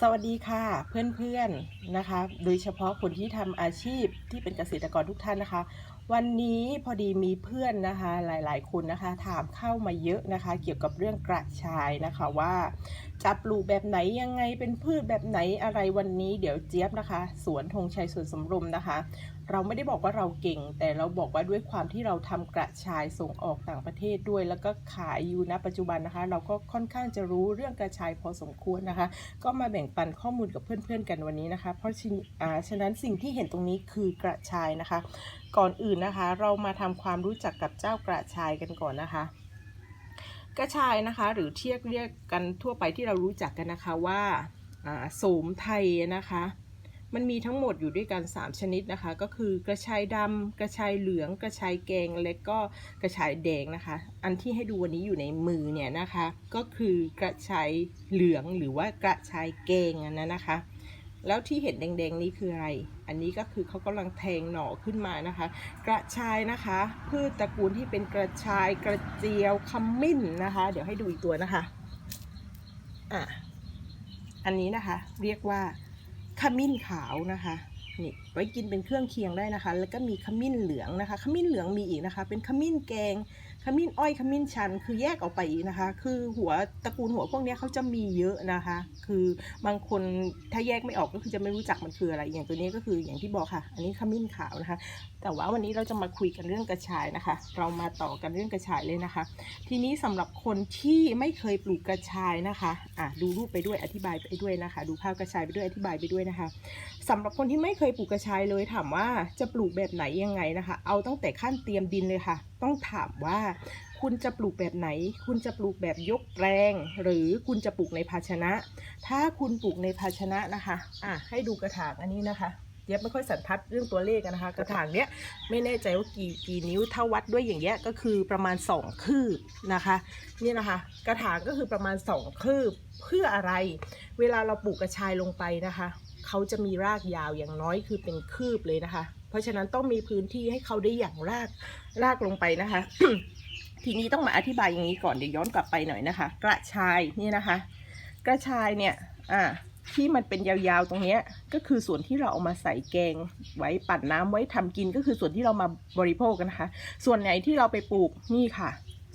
สวัสดีค่ะเพื่อนๆนะคะ โดยเฉพาะคนที่ทำอาชีพที่เป็นเกษตรกรทุกท่านนะคะ วันนี้พอดีมีเพื่อนนะคะหลายๆ คนนะคะ ถามเข้ามาเยอะนะคะ เกี่ยวกับเรื่องกระชายนะคะว่าจะปลูกแบบไหนยังไงเป็นพืชแบบไหนอะไรวันนี้ เดี๋ยวเจี๊ยบนะคะ สวนธงชัยสวนสมรมนะคะ เราไม่ได้บอกว่าเราเก่ง แต่เราบอกว่าด้วยความที่เราทำกระชายส่งออกต่างประเทศด้วย แล้วก็ขายอยู่ณปัจจุบันนะคะ เราก็ค่อนข้างจะรู้เรื่องกระชายพอสมควรนะคะ ก็มาแบ่งปันข้อมูลกับเพื่อนๆกันวันนี้นะคะ เพราะฉะอ่าฉะนั้นสิ่งที่เห็นตรงนี้คือกระชายนะคะ ก่อนอื่นนะคะ เรามาทำความรู้จักกับเจ้ากระชายกันก่อนนะคะกระชายนะคะหรือเทียกเรียกกันทั่วไปที่เรารู้จักกันนะคะว่าโสมไทยนะคะ มันมีทั้งหมดอยู่ด้วยกัน 3 ชนิดนะคะ ก็คือกระชายดำกระชายเหลือง กระชายแกง และก็กระชายแดงนะคะ อันที่ให้ดูวันนี้อยู่ในมือเนี่ยนะคะ ก็คือกระชายเหลืองหรือว่ากระชายแกงอันนั้นนะคะ แล้วที่เห็นแดงๆนี้คืออะไร อันนี้ก็คือเขากำลังแทงหน่อขึ้นมานะคะ กระชายนะคะ พืชตระกูลที่เป็นกระชายกระเจียวขมิ้นนะคะ เดี๋ยวให้ดูอีกตัวนะคะอะอันนี้นะคะเรียกว่า ขมิ้นขาวนะคะ นี่ ไว้กินเป็นเครื่องเคียงได้นะคะ แล้วก็มีขมิ้นเหลืองนะคะ ขมิ้นเหลืองมีอีกนะคะ เป็นขมิ้นแกง ขมิ้นอ้อย ขมิ้นชัน คือแยกออกไปอีกนะคะ คือหัวตระกูลหัวพวกนี้เขาจะมีเยอะนะคะ คือบางคนถ้าแยกไม่ออกก็คือจะไม่รู้จักมันคืออะไร อย่างตัวนี้ก็คืออย่างที่บอกค่ะ อันนี้ขมิ้นขาวนะคะ แต่ว่าวันนี้เราจะมาคุยกันเรื่องกระชายนะคะ เรามาต่อกันเรื่องกระชายเลยนะคะ ทีนี้สำหรับคนที่ไม่เคยปลูกกระชายนะคะอะดูรูปไปด้วย อธิบายไปด้วยนะคะ ดูภาพกระชายไปด้วย อธิบายไปด้วยนะคะสำหรับคนที่ไม่เคยปลูกกระชายเลยถามว่าจะปลูกแบบไหนยังไงนะคะ เอาตั้งแต่ขั้นเตรียมดินเลยค่ะ ต้องถามว่าคุณจะปลูกแบบไหน คุณจะปลูกแบบยกแปลง หรือคุณจะปลูกในภาชนะ ถ้าคุณปลูกในภาชนะนะคะอะให้ดูกระถางอันนี้นะคะเย็บไม่ค่อยสันทัดเรื่องตัวเลขนะคะ กระถางเนี้ยไม่แน่ใจว่ากี่กี่นิ้วถ้าวัดด้วยอย่างเงี้ยก็คือประมาณสองคืบนะคะนี่นะคะ กระถางก็คือประมาณสองคืบเพื่ออะไร เวลาเราปลูกกระชายลงไปนะคะ เขาจะมีรากยาวอย่างน้อยคือเป็นคืบเลยนะคะ เพราะฉะนั้นต้องมีพื้นที่ให้เขาได้อย่างรากรากลงไปนะคะ ทีนี้ต้องมาอธิบายอย่างนี้ก่อนเดี๋ยวย้อนกลับไปหน่อยนะคะ กระชายนี่นะคะ กระชายเนี่ยอ่าที่มันเป็นยาวๆตรงนี้ก็คือส่วนที่เราเอามาใส่แกงไว้ปั่นน้ำไว้ทำกินก็คือส่วนที่เรามาบริโภคกันนะคะ ส่วนไหนที่เราไปปลูกนี่ค่ะ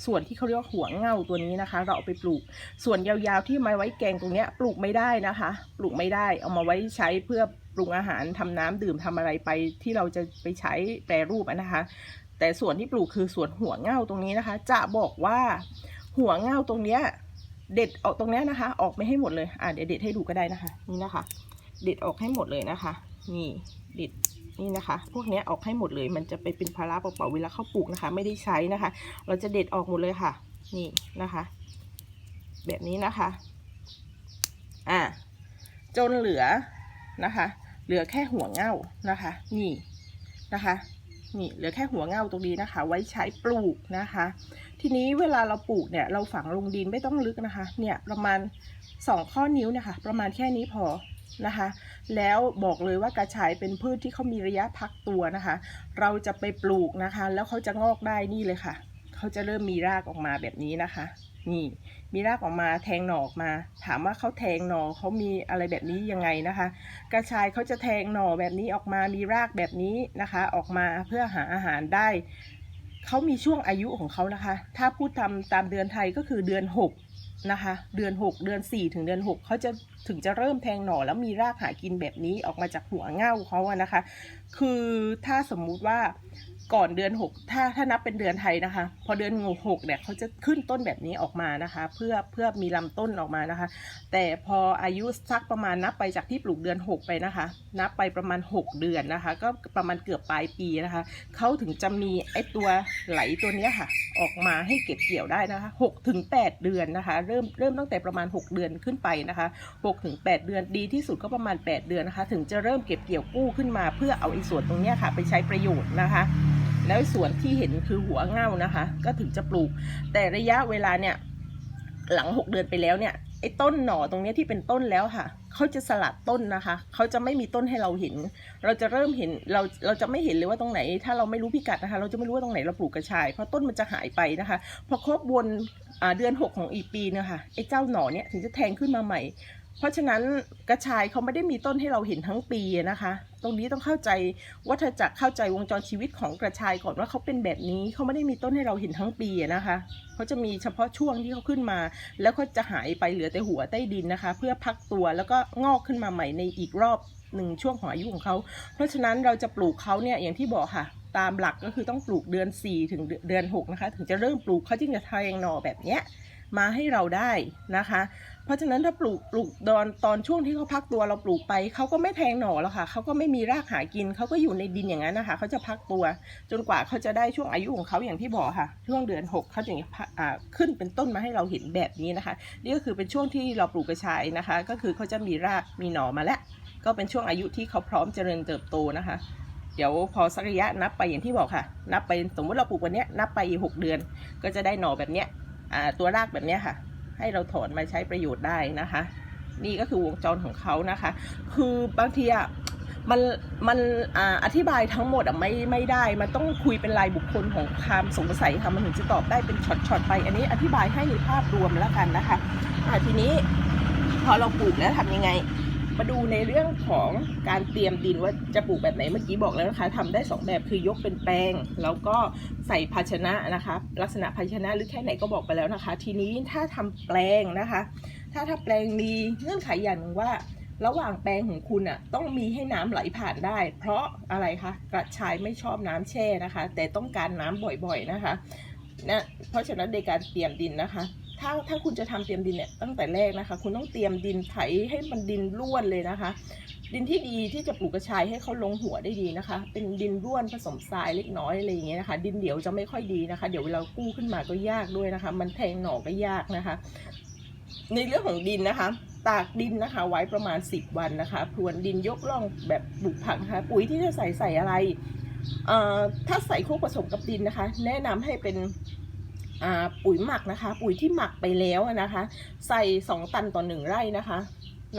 ส่วนที่เขาเรียกว่าหัวเง่าตัวนี้นะคะ เราเอาไปปลูก ส่วนยาวๆที่มาไว้แกงตรงเนี้ยปลูกไม่ได้นะคะ ปลูกไม่ได้ เอามาไว้ใช้เพื่อปรุงอาหารทำน้ำดื่มทำอะไรไปที่เราจะไปใช้แปรรูปนะคะ แต่ส่วนที่ปลูกคือส่วนหัวเง่าตรงนี้นะคะ จะบอกว่าหัวเง่าตรงเนี้ยเด็ดออกตรงเนี้ยนะคะ ออกไม่ให้หมดเลย อะเดี๋ยวเด็ดให้ดูก็ได้นะคะ นี่นะคะ เด็ดออกให้หมดเลยนะคะ นี่เด็ด นี่นะคะ พวกนี้ออกให้หมดเลย มันจะไปเป็นภาระเปล่าๆเวลาเข้าปลูกนะคะ ไม่ได้ใช้นะคะ เราจะเด็ดออกหมดเลยค่ะ นี่นะคะ แบบนี้นะคะ อะจนเหลือนะคะ เหลือแค่หัวเง่านะคะ นี่นะคะนี่เหลือแค่หัวเง่าตรงนี้นะคะ ไว้ใช้ปลูกนะคะ ทีนี้เวลาเราปลูกเนี่ยเราฝังลงดินไม่ต้องลึกนะคะ เนี่ยประมาณสองข้อนิ้วนะคะ ประมาณแค่นี้พอ นะคะ แล้วบอกเลยว่ากระชายเป็นพืชที่เขามีระยะพักตัวนะคะ เราจะไปปลูกนะคะ แล้วเขาจะงอกได้นี่เลยค่ะ เขาจะเริ่มมีรากออกมาแบบนี้นะคะ นี่มีรากออกมาแทงหน่อออกมา ถามว่าเขาแทงหน่อเขามีอะไรแบบนี้ยังไงนะคะ กระชายเขาจะแทงหน่อแบบนี้ออกมามีรากแบบนี้นะคะ ออกมาเพื่อหาอาหารได้เขามีช่วงอายุของเขานะคะ ถ้าพูดตามตามเดือนไทยก็คือเดือน 6 นะคะ เดือน 6 เดือน 4 ถึงเดือน 6เขาจะถึงจะเริ่มแทงหน่อแล้วมีรากหากินแบบนี้ออกมาจากหัวเง่าเขาอะนะคะ คือถ้าสมมุติว่า ก่อนเดือน6ถ้าถ้านับเป็นเดือนไทยนะคะ พอเดือนหกเนี่ยเขาจะขึ้นต้นแบบนี้ออกมานะคะ เพื่อเพื่อมีลำต้นออกมานะคะ แต่พออายุสักประมาณนับไปจากที่ปลูกเดือน6ไปนะคะ นับไปประมาณ6เดือนนะคะ ก็ประมาณเกือบปลายปีนะคะเขาถึงจะมีไอตัวไหลตัวนี้ค่ะ ออกมาให้เก็บเกี่ยวได้นะคะ6ถึง8เดือนนะคะ เริ่มเริ่มตั้งแต่ประมาณ6เดือนขึ้นไปนะคะ6ถึง8เดือนดีที่สุดก็ประมาณ8เดือนนะคะ ถึงจะเริ่มเก็บเกี่ยวกู้ขึ้นมา เพื่อเอาไอ้ส่วนตรงนี้ค่ะ ไปใช้ประโยชน์นะคะ แล้วส่วนที่เห็นคือหัวเง่านะคะ ก็ถึงจะปลูก แต่ระยะเวลาเนี่ยหลัง 6 เดือนไปแล้วเนี่ยไอ้ต้นหน่อตรงนี้ที่เป็นต้นแล้วค่ะเขาจะสลัดต้นนะคะเขาจะไม่มีต้นให้เราเห็น เราจะเริ่มเห็นเราเราจะไม่เห็นเลยว่าตรงไหน ถ้าเราไม่รู้พิกัดนะคะ เราจะไม่รู้ว่าตรงไหนเราปลูกกระชาย เพราะต้นมันจะหายไปนะคะพอครบวนเดือน 6 ของอีปีเนี่ยค่ะไอ้เจ้าหน่อเนี่ยถึงจะแทงขึ้นมาใหม่ เพราะฉะนั้นกระชายเขาไม่ได้มีต้นให้เราเห็นทั้งปีนะคะ ตรงนี้ต้องเข้าใจวัฏจักรเข้าใจวงจรชีวิตของกระชายก่อนว่าเขาเป็นแบบนี้เขาไม่ได้มีต้นให้เราเห็นทั้งปีนะคะเขาจะมีเฉพาะช่วงที่เขาขึ้นมา แล้วก็จะหายไปเหลือแต่หัวใต้ดินนะคะ เพื่อพักตัวแล้วก็งอกขึ้นมาใหม่ในอีกรอบหนึ่งช่วงของอายุของเขา เพราะฉะนั้นเราจะปลูกเขาเนี่ยอย่างที่บอกค่ะ ตามหลักก็คือต้องปลูกเดือน 4 ถึงเดือน 6 นะคะ ถึงจะเริ่มปลูกเขาจึงจะแทงหน่อแบบเนี้ยมาให้เราได้นะคะ ราะฉะนั้นถ้าปลูกปลูกตอนตอนช่วงที่เขาพักตัวเราปลูกไปเขาก็ไม่แทงหน่อแล้วค่ะเขาก็ไม่มีรากหากินเขาก็อยู่ในดินอย่างนั้นนะคะเขาจะพักตัว จนกว่าเขาจะได้ช่วงอายุของเขาอย่างที่บอกค่ะ ช่วงเดือน 6เขาถึงจะขึ้นเป็นต้นมาให้เราเห็นแบบนี้นะคะ นี่ก็คือเป็นช่วงที่เราปลูกกระชายนะคะ ก็คือเขาจะมีรากมีหน่อมาแล้ว ก็เป็นช่วงอายุที่เขาพร้อมเจริญเติบโตนะคะเดี๋ยวพอสักระยะนับไปอย่างที่บอกค่ะ นับไปสมมติเราปลูกวันนี้นับไปอีกหกเดือน ก็จะได้หน่อแบบเนี้ยตัวรากแบบเนี้ยค่ะ ให้เราถอนมาใช้ประโยชน์ได้นะคะ นี่ก็คือวงจรของเขานะคะ คือบางทีอะมันมันออธิบายทั้งหมดอะไม่ไม่ได้ มันต้องคุยเป็นรายบุคคลของความสงสัยค่ะมันถึงจะตอบได้เป็นช็อตๆไป อันนี้อธิบายให้ในภาพรวมแล้วกันนะคะะทีนี้พอเราปลูกแล้วทำยังไง มาดูในเรื่องของการเตรียมดินว่าจะปลูกแบบไหนเมื่อกี้บอกแล้วนะคะทำได้สองแบบคือยกเป็นแปลง แล้วก็ใส่ภาชนะนะคะ ลักษณะภาชนะหรือแค่ไหนก็บอกไปแล้วนะคะ ทีนี้ถ้าทำแปลงนะคะ ถ้าถ้าแปลงมีเงื่อนไขอย่างหนึ่งว่า ระหว่างแปลงของคุณอะต้องมีให้น้ำไหลผ่านได้ เพราะอะไรคะกระชายไม่ชอบน้ำแช่นะคะ แต่ต้องการน้ำบ่อยๆนะคะนะเพราะฉะนั้นในการเตรียมดินนะคะ ถ้าถ้าคุณจะทำเตรียมดินเนี่ยตั้งแต่แรกนะคะ คุณต้องเตรียมดินไถให้มันดินร่วนเลยนะคะ ดินที่ดีที่จะปลูกกระชายให้เขาลงหัวได้ดีนะคะ เป็นดินร่วนผสมทรายเล็กน้อยอะไรอย่างเงี้ยนะคะ ดินเดียวจะไม่ค่อยดีนะคะ เดี๋ยวเวลากู้ขึ้นมาก็ยากด้วยนะคะ มันแทงหน่อก็ยากนะคะ ในเรื่องของดินนะคะตากดินนะคะไว้ประมาณ 10 วันนะคะพรวนดินยกล่องแบบปลูกผักนะคะปุ๋ยที่จะใส่ใส่อะไรเอ่อถ้าใส่คู่ผสมกับดินนะคะ แนะนำให้เป็น ปุ๋ยหมักนะคะ ปุ๋ยที่หมักไปแล้วนะคะ ใส่ 2 ตันต่อ 1 ไร่นะคะ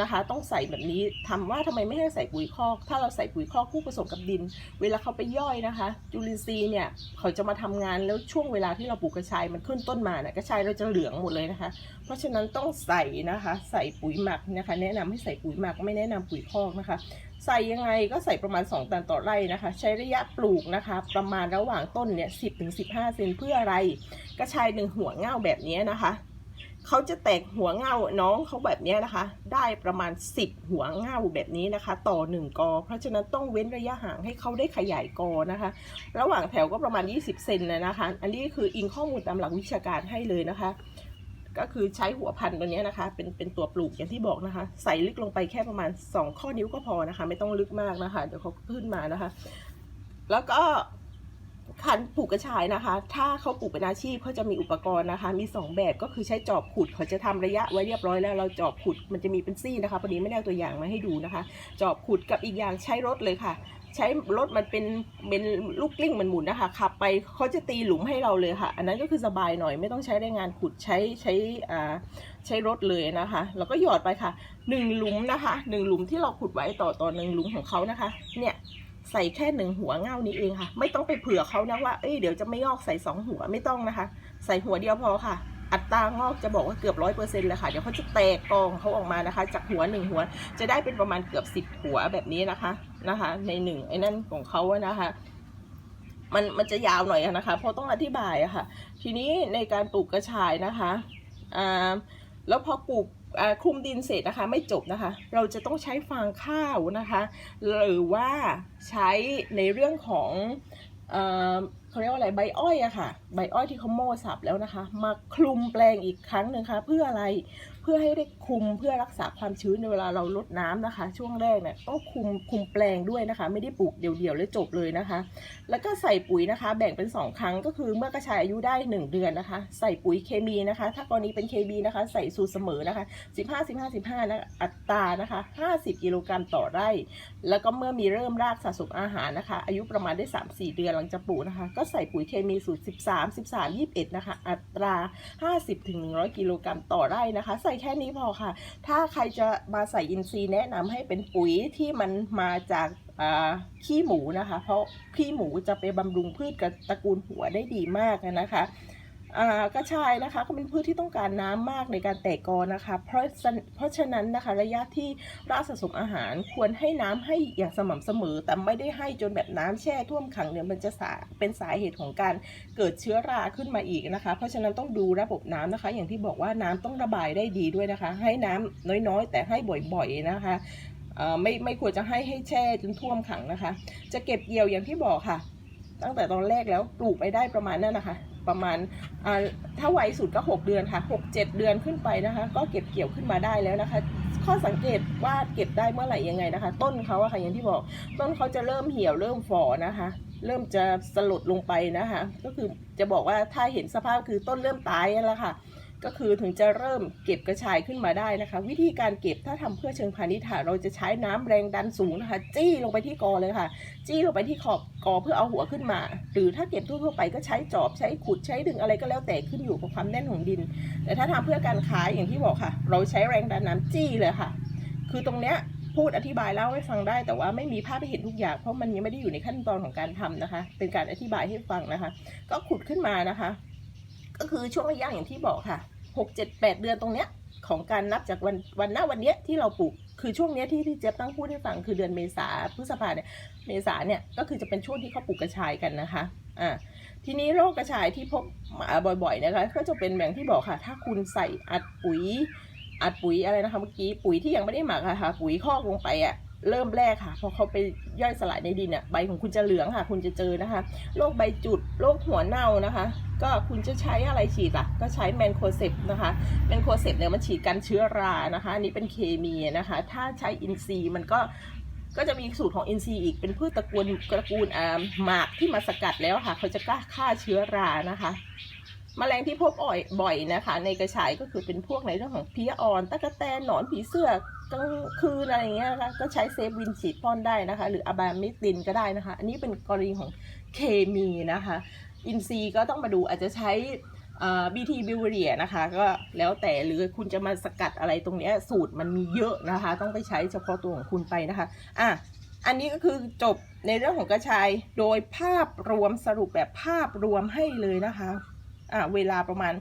นะคะ ต้องใส่แบบนี้ถามว่าทำไมไม่ให้ใส่ปุ๋ยคอก ถ้าเราใส่ปุ๋ยคอกคู่ผสมกับดิน เวลาเขาไปย่อยนะคะ จุลินทรีย์เนี่ยเขาจะมาทำงานแล้วช่วงเวลาที่เราปลูกกระชายมันขึ้นต้นมาเนี่ยกระชายเราจะเหลืองหมดเลยนะคะ เพราะฉะนั้นต้องใส่นะคะ ใส่ปุ๋ยหมักนะคะ แนะนำให้ใส่ปุ๋ยหมักไม่แนะนำปุ๋ยคอกนะคะ ใส่ยังไงก็ใส่ประมาณ 2 ตันต่อไร่นะคะ ใช้ระยะปลูกนะคะ ประมาณระหว่างต้นเนี่ย10ถึง15เซนเพื่ออะไร กระชายหนึ่งหัวเง่าแบบนี้นะคะ เขาจะแตกหัวเง่าน้องเขาแบบนี้นะคะ ได้ประมาณ 10 หัวเง่าแบบนี้นะคะ ต่อ 1 กอ เพราะฉะนั้นต้องเว้นระยะห่างให้เขาได้ขยายกอนะคะ ระหว่างแถวก็ประมาณ 20 เซนนะนะคะ อันนี้คืออิงข้อมูลตามหลักวิชาการให้เลยนะคะ ก็คือใช้หัวพันธุ์ตัวนี้นะคะ เป็นเป็นตัวปลูกอย่างที่บอกนะคะ ใส่ลึกลงไปแค่ประมาณ 2 ข้อนิ้วก็พอนะคะ ไม่ต้องลึกมากนะคะ เดี๋ยวเขาขึ้นมานะคะ แล้วก็ คันปลูกกระชายนะคะ ถ้าเขาปลูกเป็นอาชีพเขาจะมีอุปกรณ์นะคะ มี 2 แบบก็คือใช้จอบขุดเขาจะทำระยะไว้เรียบร้อยแล้วเราจอบขุดมันจะมีเป็นซี่นะคะพอดีไม่ได้เอาตัวอย่างมาให้ดูนะคะ จอบขุดกับอีกอย่างใช้รถเลยค่ะ ใช้รถมันเป็นเป็นลูกกลิ้งมันหมุนนะคะขับไปเขาจะตีหลุมให้เราเลยค่ะ อันนั้นก็คือสบายหน่อยไม่ต้องใช้แรงงานขุดใช้ใช้อ่าใช้รถเลยนะคะแล้วก็หยอดไปค่ะหนึ่งหลุมนะคะหนึ่งหลุมที่เราขุดไว้ต่อต่อหนึ่งหลุมของเขานะคะ เนี่ย ใส่แค่หนึ่งหัวเง่านี้เองค่ะ ไม่ต้องไปเผื่อเขานะว่าเอ้ยเดี๋ยวจะไม่งอกใส่สองหัวไม่ต้องนะคะ ใส่หัวเดียวพอค่ะ อัตรางอกจะบอกว่าเกือบร้อยเปอร์เซ็นต์เลยค่ะ เดี๋ยวเขาจะแตกกองเขาออกมานะคะ จากหัวหนึ่งหัว จะได้เป็นประมาณเกือบสิบหัวแบบนี้นะคะนะคะ ในหนึ่งไอ้นั่นของเขาอะนะคะมันมันจะยาวหน่อยนะคะ เพราะต้องอธิบายอะค่ะ ทีนี้ในการปลูกกระชายนะคะอ่าแล้วพอปลูก คลุมดินเสร็จนะคะไม่จบนะคะ เราจะต้องใช้ฟางข้าวนะคะ หรือว่าใช้ในเรื่องของเอเขาเรียกว่าอะไรใบอ้อยอะค่ะ ใบอ้อยที่เขาโม่สับแล้วนะคะ มาคลุมแปลงอีกครั้งหนึ่งค่ะเพื่ออะไร เพื่อให้ได้คุมเพื่อรักษาความชื้นในเวลาเราลดน้ำนะคะ ช่วงแรกเนี่ยต้องคุมคุมแปลงด้วยนะคะ ไม่ได้ปลูกเดี่ยวๆแล้วจบเลยนะคะ แล้วก็ใส่ปุ๋ยนะคะ แบ่งเป็น 2 ครั้งก็คือเมื่อกระชายอายุได้ 1 เดือนนะคะ ใส่ปุ๋ยเคมีนะคะ ถ้ากรณีเป็นเคมีนะคะ ใส่สูตรเสมอนะคะ 15 15 15นะอัตรานะคะ 50 กิโลกรัมต่อไร่ แล้วก็เมื่อมีเริ่มรากสะสมอาหารนะคะ อายุประมาณได้ 3-4 เดือนหลังจากปลูกนะคะ ก็ใส่ปุ๋ยเคมีสูตร 13 13 21 นะคะ อัตรา 50ถึง100 กิโลกรัมต่อไร่นะคะ ใส่แค่นี้พอค่ะ ถ้าใครจะมาใส่อินทรีย์แนะนำให้เป็นปุ๋ยที่มันมาจากขี้หมูนะคะ เพราะขี้หมูจะไปบำรุงพืชกับตระกูลหัวได้ดีมากนะคะ กระชายนะคะก็เป็นพืชที่ต้องการน้ำมากในการแตกกอนะคะ เพราะเพราะฉะนั้นนะคะระยะที่รากสะสมอาหารควรให้น้ำให้อย่างสม่ำเสมอ แต่ไม่ได้ให้จนแบบน้ำแช่ท่วมขังเนี่ยมันจะสาเป็นสาเหตุของการเกิดเชื้อราขึ้นมาอีกนะคะ เพราะฉะนั้นต้องดูระบบน้ำนะคะ อย่างที่บอกว่าน้ำต้องระบายได้ดีด้วยนะคะ ให้น้ำน้อยๆ แต่ให้บ่อยๆนะคะไม่ไม่ควรจะให้ให้แช่จนท่วมขังนะคะ จะเก็บเกี่ยวอย่างที่บอกค่ะ ตั้งแต่ตอนแรกแล้วปลูกไปได้ประมาณนั้นนะคะ ประมาณถ้าไวสุดก็ 6 เดือนค่ะ 6 7 เดือนขึ้นไปนะคะ ก็เก็บเกี่ยวขึ้นมาได้แล้วนะคะ ข้อสังเกตว่าเก็บได้เมื่อไหร่ยังไงนะคะ ต้นเขาอะค่ะอย่างที่บอกต้นเขาจะเริ่มเหี่ยวเริ่มฝ่อนะคะ เริ่มจะสลดลงไปนะคะ ก็คือจะบอกว่าถ้าเห็นสภาพคือต้นเริ่มตายแล้วค่ะ ก็คือถึงจะเริ่มเก็บกระชายขึ้นมาได้นะคะ วิธีการเก็บถ้าทำเพื่อเชิงพาณิชย์เราจะใช้น้ำแรงดันสูงนะคะ จี้ลงไปที่กอเลยค่ะ จี้ลงไปที่ขอบกอเพื่อเอาหัวขึ้นมา หรือถ้าเก็บทั่วๆไปก็ใช้จอบใช้ขุดใช้ดึงอะไรก็แล้วแต่ขึ้นอยู่กับความแน่นของดิน แต่ถ้าทำเพื่อการขายอย่างที่บอกค่ะ เราใช้แรงดันน้ำจี้เลยค่ะ คือตรงเนี้ยพูดอธิบายเล่าให้ฟังได้แต่ว่าไม่มีภาพให้เห็นทุกอย่าง เพราะมันยังไม่ได้อยู่ในขั้นตอนของการทำนะคะ เป็นการอธิบายให้ฟังนะคะ ก็ขุดขึ้นมานะคะ ก็คือช่วงระยะอย่างที่บอกค่ะ หกเจ็ดแปดเดือนตรงเนี้ยของการนับจากวันวันหน้าวันเนี้ยที่เราปลูกคือช่วงเนี้ยที่ที่เจ๊ยบตั้งพูดให้ฟังคือเดือนเมษาพฤษภาเนี่ยเมษาเนี่ยก็คือจะเป็นช่วงที่เขาปลูกกระชายกันนะคะอ่าทีนี้โรคกระชายที่พบมาบ่อยๆนะคะก็จะเป็นแบบที่บอกค่ะ ถ้าคุณใส่อัดปุ๋ยอัดปุ๋ยอะไรนะคะเมื่อกี้ปุ๋ยที่ยังไม่ได้หมักอะค่ะ ปุ๋ยคอกลงไปอะ เริ่มแรกค่ะ พอเขาไปย่อยสลายในดินอะใบของคุณจะเหลืองค่ะ คุณจะเจอนะคะโรคใบจุดโรคหัวเน่านะคะ ก็คุณจะใช้อะไรฉีดล่ะ ก็ใช้แมนโคเซปนะคะแมนโคเซปเนี่ยมันฉีดกันเชื้อรานะคะอันนี้เป็นเคมีนะคะ ถ้าใช้อินทรีมันก็ก็จะมีสูตรของอินทรีย์อีกเป็นพืชตระกูลตระกูลอ่าหมากที่มาสกัดแล้วค่ะ เขาจะกล้าฆ่าเชื้อรานะคะ แมลงที่พบบ่อยบ่อยนะคะ ในกระชายก็คือเป็นพวกในเรื่องของเพี้ยอ่อนตะกแตนหนอนผีเสื้อกลางคืนอะไรอย่างเงี้ยนะคะก็ใช้เซฟวินฉีดพ่นได้นะคะ หรืออะบามิตินก็ได้นะคะ อันนี้เป็นกรณีของเคมีนะคะ อินซีก็ต้องมาดูอาจจะใช้บีทีบิวเรียนะคะก็แล้วแต่หรือคุณจะมาสกัดอะไรตรงเนี้ยสูตรมันมีเยอะนะคะ ต้องไปใช้เฉพาะตัวของคุณไปนะคะอะอันนี้ก็คือจบในเรื่องของกระชายโดยภาพรวมสรุปแบบภาพรวมให้เลยนะคะ อ่าเวลาประมาณ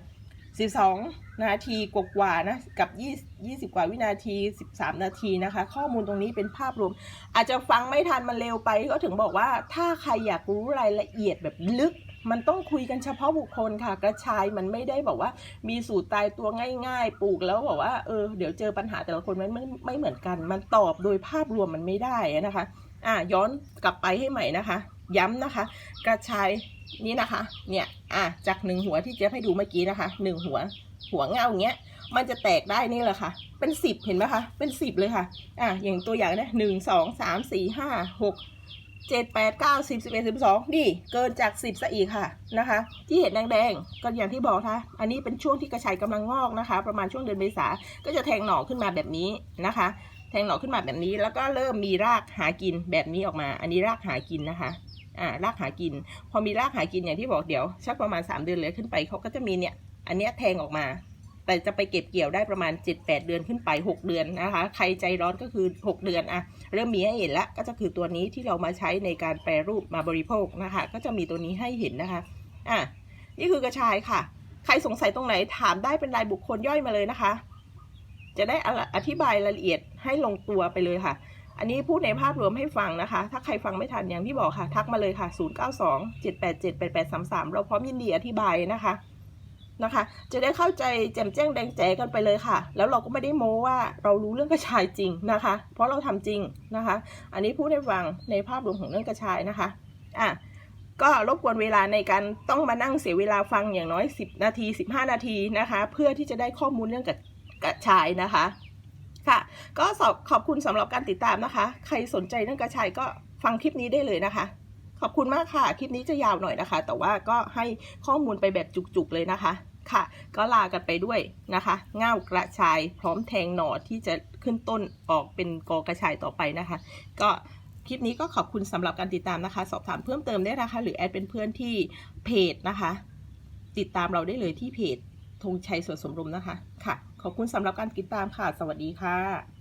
12 นาทีกว่าๆนะกับ 20 20 กว่าวินาที 13 นาทีนะคะ ข้อมูลตรงนี้เป็นภาพรวม อาจจะฟังไม่ทันมันเร็วไปก็ถึงบอกว่าถ้าใครอยากรู้รายละเอียดแบบลึกมันต้องคุยกันเฉพาะบุคคลค่ะ กระชายมันไม่ได้บอกว่า มีสูตรตายตัวง่ายๆ ปลูกแล้วบอกว่าเออเดี๋ยวเจอปัญหาแต่ละคนมันไม่ไม่เหมือนกัน มันตอบโดยภาพรวมมันไม่ได้นะคะ อะย้อนกลับไปให้ใหม่นะคะ ย้ำนะคะ กระชายนี่นะคะ เนี่ย อะ จากหนึ่งหัวที่เจ๊ให้ดูเมื่อกี้นะคะหนึ่งหัว หัวเงาอย่างเงี้ย มันจะแตกได้นี่แหละค่ะ เป็นสิบเห็นไหมคะ เป็นสิบเลยค่ะ อะ อย่างตัวอย่างนะหนึ่งสองสามสี่ห้าหกเจ็ดแปดเก้าสิบสิบเอ็ดสิบสองนี่ เกินจากสิบซะอีกค่ะนะคะ ที่เห็นแดงๆ ก็อย่างที่บอกค่ะ อันนี้เป็นช่วงที่กระชายกำลังงอกนะคะ ประมาณช่วงเดือนเมษา ก็จะแทงหน่อขึ้นมาแบบนี้นะคะแทงหน่อขึ้นมาแบบนี้แล้วก็เริ่มมีรากหากินแบบนี้ออกมา อันนี้รากหากินนะคะ อ่ารากหากิน พอมีรากหากินอย่างที่บอกเดี๋ยวชักประมาณ 3 เดือนเลยขึ้นไปเขาก็จะมีเนี่ย อันเนี้ยแทงออกมา แต่จะไปเก็บเกี่ยวได้ประมาณ 7-8 เดือนขึ้นไป 6 เดือนนะคะ ใครใจร้อนก็คือ 6 เดือนอะเริ่มมีให้เห็นแล้วก็จะคือตัวนี้ที่เรามาใช้ในการแปรรูปมาบริโภคนะคะ ก็จะมีตัวนี้ให้เห็นนะคะอะนี่คือกระชายค่ะ ใครสงสัยตรงไหนถามได้เป็นรายบุคคลย่อยมาเลยนะคะ จะได้อธิบายรายละเอียดให้ลงตัวไปเลยค่ะ อันนี้พูดในภาพรวมให้ฟังนะคะ ถ้าใครฟังไม่ทันอย่างที่บอกค่ะ ทักมาเลยค่ะ 092 787 8833 เราพร้อมยินดีอธิบายนะคะนะคะ จะได้เข้าใจแจ่มแจ้งแดงแจ๋กันไปเลยค่ะ แล้วเราก็ไม่ได้โม้ว่าเรารู้เรื่องกระชายจริงนะคะ เพราะเราทำจริงนะคะ อันนี้พูดให้ฟังในภาพรวมของเรื่องกระชายนะคะอะก็รบกวนเวลาในการต้องมานั่งเสียเวลาฟังอย่างน้อย 10 นาที 15 นาทีนะคะ เพื่อที่จะได้ข้อมูลเรื่องกระกระชายนะคะ ค่ะ ก็สอบขอบคุณสำหรับการติดตามนะคะ ใครสนใจเรื่องกระชายก็ฟังคลิปนี้ได้เลยนะคะ ขอบคุณมากค่ะ คลิปนี้จะยาวหน่อยนะคะ แต่ว่าก็ให้ข้อมูลไปแบบจุกๆเลยนะคะ ค่ะ ก็ลากันไปด้วยนะคะเง่ากระชายพร้อมแทงหน่อที่จะขึ้นต้นออกเป็นกอกระชายต่อไปนะคะ ก็คลิปนี้ก็ขอบคุณสำหรับการติดตามนะคะ สอบถามเพิ่มเติมได้นะคะ หรือแอดเป็นเพื่อนที่เพจนะคะ ติดตามเราได้เลยที่เพจ ธงชัยสวนสมรมนะคะ ค่ะ ขอบคุณสำหรับการติดตามค่ะ สวัสดีค่ะ